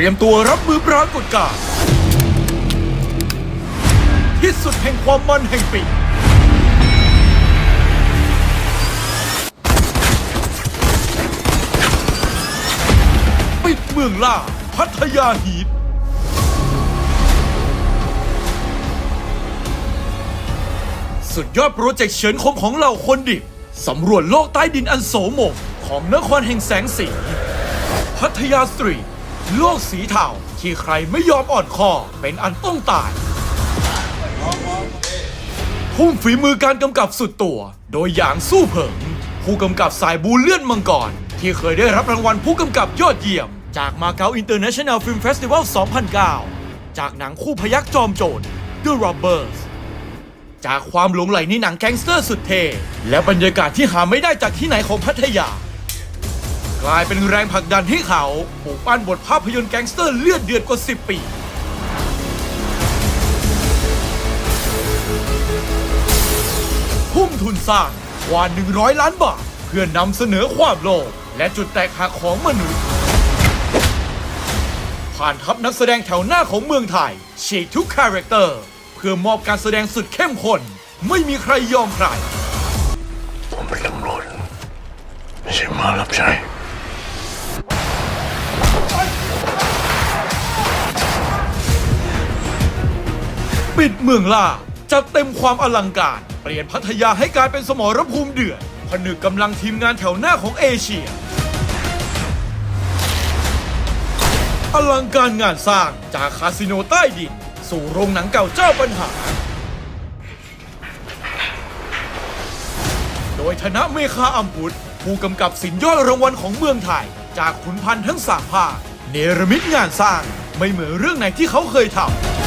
รียมตัวรับมือปรากฏการณ์ที่สุดแห่งความมันแห่งปี ปิดเมืองล่า พัทยาฮีทสุดยอดโปรเจกต์เฉินคมของเหล่าคนดิบ สำรวจโลกใต้ดินอันโสมมของนครแห่งแสงสี พัทยาสตรีท โลกสีเทาที่ใครไม่ยอมอ่อนคอเป็นอันต้องตายทุ่มฝีมือการกำกับสุดตัว โดยอย่างสู้เผิงผู้กำกับสายบูเลื่อนมังกร ที่เคยได้รับรางวัลผู้กำกับยอดเยี่ยม จากมาเก๊าอินเตอร์เนชั่นแนลฟิล์มเฟสติวัล 2009 จากหนังคู่พยักจอมโจร The Robbers จากความหลงไหลในหนังแก๊งสเตอร์สุดเท่และบรรยากาศที่หาไม่ได้จากที่ไหนของพัทยา กลายเป็นแรงผลักดันให้เขาปลูกปั้นบทภาพยนตร์แก๊งสเตอร์เลือดเดือดกว่า 10 ปีทุ่มทุนสร้างกว่า 100 ล้านบาท เพื่อนำเสนอความโลภและจุดแตกหักของมนุษย์ ผ่านทัพนักแสดงแถวหน้าของเมืองไทยฉีกทุกคาแรคเตอร์ เพื่อมอบการแสดงสุดเข้มข้นไม่มีใครยอมใคร ผมเป็นตำรวจไม่ใช่มารับใช้ ปิดเมืองล่าจัดเต็มความอลังการ เปลี่ยนพัทยาให้กลายเป็นสมรภูมิเดือดผนึกกำลังทีมงานแถวหน้าของเอเชีย อลังการงานสร้างจากคาสิโนใต้ดิน สู่โรงหนังเก่าเจ้าปัญหา โดยธนเมฆาอัมพุทธผู้กำกับสินยอดรางวัลของเมืองไทย จากขุนพันธ์ทั้งสามภาคเนรมิตงานสร้างไม่เหมือนเรื่องไหนที่เขาเคยทำ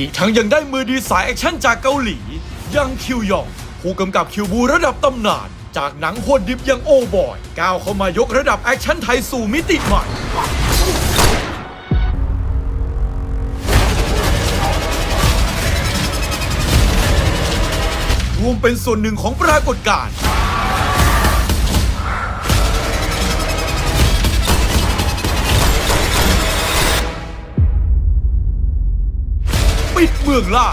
อีกทั้งยังได้มือดีสายแอคชั่นจากเกาหลี ยังคิวยอง ผู้กำกับคิวบูระดับตำนาน จากหนังโหดดิบยังโอบอย ก้าวเข้ามายกระดับแอคชั่นไทยสู่มิติใหม่รวมเป็นส่วนหนึ่งของปรากฏการณ์ ปิดเมืองล่า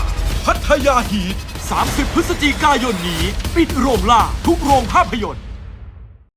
พัทยาฮีท30 พฤศจิกายนนี้ ปิดโรงล่าทุกโรงภาพยนตร์